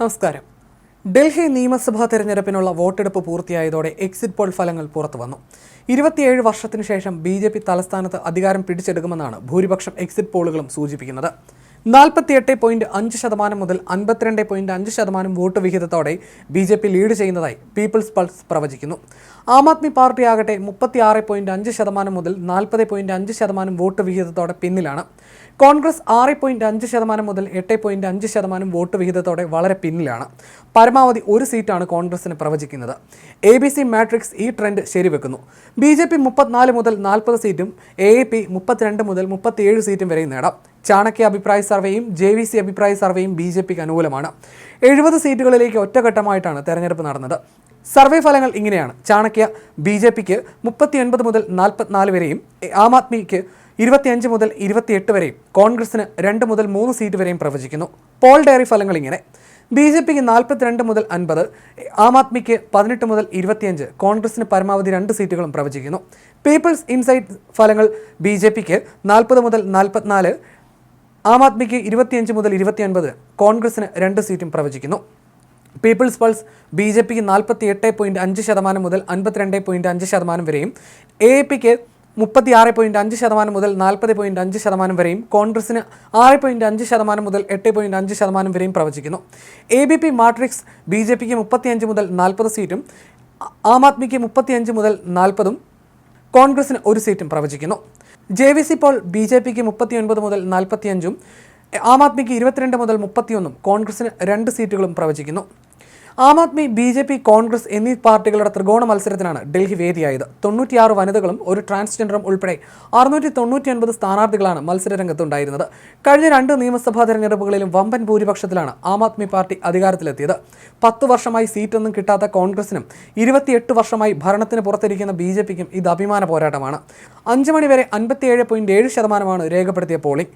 നമസ്കാരം. ഡൽഹി നിയമസഭാ തെരഞ്ഞെടുപ്പിനുള്ള വോട്ടെടുപ്പ് പൂർത്തിയായതോടെ എക്സിറ്റ് പോൾ ഫലങ്ങൾ പുറത്തു വന്നു. ഇരുപത്തിയേഴ് വർഷത്തിനു ശേഷം ബി ജെ പി തലസ്ഥാനത്ത് അധികാരം പിടിച്ചെടുക്കുമെന്നാണ് ഭൂരിപക്ഷം എക്സിറ്റ് പോളുകളും സൂചിപ്പിക്കുന്നത്. നാൽപ്പത്തിയെട്ട് പോയിന്റ് അഞ്ച് ശതമാനം മുതൽ അൻപത്തിരണ്ട് പോയിന്റ് അഞ്ച് ശതമാനം വോട്ട് വിഹിതത്തോടെ ബി ജെ പി ലീഡ് ചെയ്യുന്നതായി പീപ്പിൾസ് പൾസ് പ്രവചിക്കുന്നു. ആം ആദ്മി പാർട്ടി ആകട്ടെ മുപ്പത്തിയാറ് പോയിന്റ് അഞ്ച് ശതമാനം മുതൽ നാൽപ്പത് പോയിന്റ് അഞ്ച് ശതമാനം വോട്ട് വിഹിതത്തോടെ പിന്നിലാണ്. കോൺഗ്രസ് ആറ് പോയിന്റ് അഞ്ച് ശതമാനം മുതൽ എട്ട് പോയിന്റ് അഞ്ച് ശതമാനം വോട്ട് വിഹിതത്തോടെ വളരെ പിന്നിലാണ്. പരമാവധി ഒരു സീറ്റാണ് കോൺഗ്രസിന് പ്രവചിക്കുന്നത്. എ ബി സി മാട്രിക്സ് ഈ ട്രെൻഡ് ശരിവെക്കുന്നു. ബി ജെ പി മുപ്പത്തിനാല് മുതൽ നാൽപ്പത് സീറ്റും എ എ പി മുപ്പത്തിരണ്ട് മുതൽ മുപ്പത്തിയേഴ് സീറ്റും വരെയും നേടാം. ചാണക്യ അഭിപ്രായ സർവേയും ജെ വി സി അഭിപ്രായ സർവേയും ബി ജെ പിക്ക് അനുകൂലമാണ്. എഴുപത് സീറ്റുകളിലേക്ക് ഒറ്റഘട്ടമായിട്ടാണ് തെരഞ്ഞെടുപ്പ് നടന്നത്. സർവേ ഫലങ്ങൾ ഇങ്ങനെയാണ്. ചാണക്യ ബി ജെ പിക്ക് മുപ്പത്തി ഒൻപത് മുതൽ നാൽപ്പത്തിനാല് വരെയും ആം ആദ്മിക്ക് ഇരുപത്തിയഞ്ച് മുതൽ ഇരുപത്തിയെട്ട് വരെയും കോൺഗ്രസിന് രണ്ട് മുതൽ മൂന്ന് സീറ്റ് വരെയും പ്രവചിക്കുന്നു. പോൾ ഡയറി ഫലങ്ങൾ ഇങ്ങനെ. ബി ജെ പിക്ക് നാൽപ്പത്തിരണ്ട് മുതൽ അൻപത് ആം ആദ്മിക്ക് പതിനെട്ട് മുതൽ ഇരുപത്തിയഞ്ച് കോൺഗ്രസിന് പരമാവധി രണ്ട് സീറ്റുകളും പ്രവചിക്കുന്നു. പീപ്പിൾസ് ഇൻസൈറ്റ് ഫലങ്ങൾ ബി ജെ പിക്ക് നാൽപ്പത് മുതൽ നാൽപ്പത്തിനാല് ആം ആദ്മിക്ക് ഇരുപത്തിയഞ്ച് മുതൽ ഇരുപത്തിയൊൻപത് കോൺഗ്രസിന് രണ്ട് സീറ്റും പ്രവചിക്കുന്നു. പീപ്പിൾസ് പൾസ് ബി ജെ പിക്ക് നാൽപ്പത്തി എട്ട് പോയിന്റ് അഞ്ച് ശതമാനം മുതൽ അൻപത്തിരണ്ട് പോയിന്റ് അഞ്ച് ശതമാനം വരെയും എ പിക്ക് മുപ്പത്തി ആറ് പോയിന്റ് അഞ്ച് ശതമാനം മുതൽ നാൽപ്പത് പോയിന്റ് അഞ്ച് ശതമാനം വരെയും കോൺഗ്രസിന് ആറ് പോയിന്റ് അഞ്ച് ശതമാനം മുതൽ എട്ട് പോയിന്റ് അഞ്ച് ശതമാനം വരെയും പ്രവചിക്കുന്നു. A B P matrix B J പിക്ക് മുപ്പത്തിയഞ്ച് മുതൽ നാൽപ്പത് സീറ്റും ആം ആദ്മിക്ക് മുപ്പത്തിയഞ്ച് മുതൽ നാൽപ്പതും കോൺഗ്രസിന് ഒരു സീറ്റും പ്രവചിക്കുന്നു. J V C poll B J പിക്ക് മുപ്പത്തിയൊൻപത് മുതൽ നാൽപ്പത്തിയഞ്ചും ആം ആദ്മിക്ക് ഇരുപത്തിരണ്ട് മുതൽ മുപ്പത്തിയൊന്നും കോൺഗ്രസിന് രണ്ട് സീറ്റുകളും പ്രവചിക്കുന്നു. Aam Aadmi B J P Congress എന്നീ പാർട്ടികളുടെ ത്രികോണ മത്സരത്തിനാണ് ഡൽഹി വേദിയായത്. തൊണ്ണൂറ്റിയാറ് വനിതകളും ഒരു ട്രാൻസ്ജെൻഡറും ഉൾപ്പെടെ അറുന്നൂറ്റി തൊണ്ണൂറ്റിയൊൻപത് സ്ഥാനാർത്ഥികളാണ് മത്സരരംഗത്തുണ്ടായിരുന്നത്. കഴിഞ്ഞ രണ്ട് നിയമസഭാ തെരഞ്ഞെടുപ്പുകളിലും വമ്പൻ ഭൂരിപക്ഷത്തിലാണ് ആം ആദ്മി പാർട്ടി അധികാരത്തിലെത്തിയത്. പത്ത് വർഷമായി സീറ്റൊന്നും കിട്ടാത്ത കോൺഗ്രസിനും ഇരുപത്തിയെട്ട് വർഷമായി ഭരണത്തിന് പുറത്തിരിക്കുന്ന ബി ജെ പിക്കും ഇത് അഭിമാന പോരാട്ടമാണ്. അഞ്ച് മണിവരെ അൻപത്തിയേഴ് പോയിന്റ് ഏഴ് ശതമാനമാണ് രേഖപ്പെടുത്തിയ പോളിംഗ്.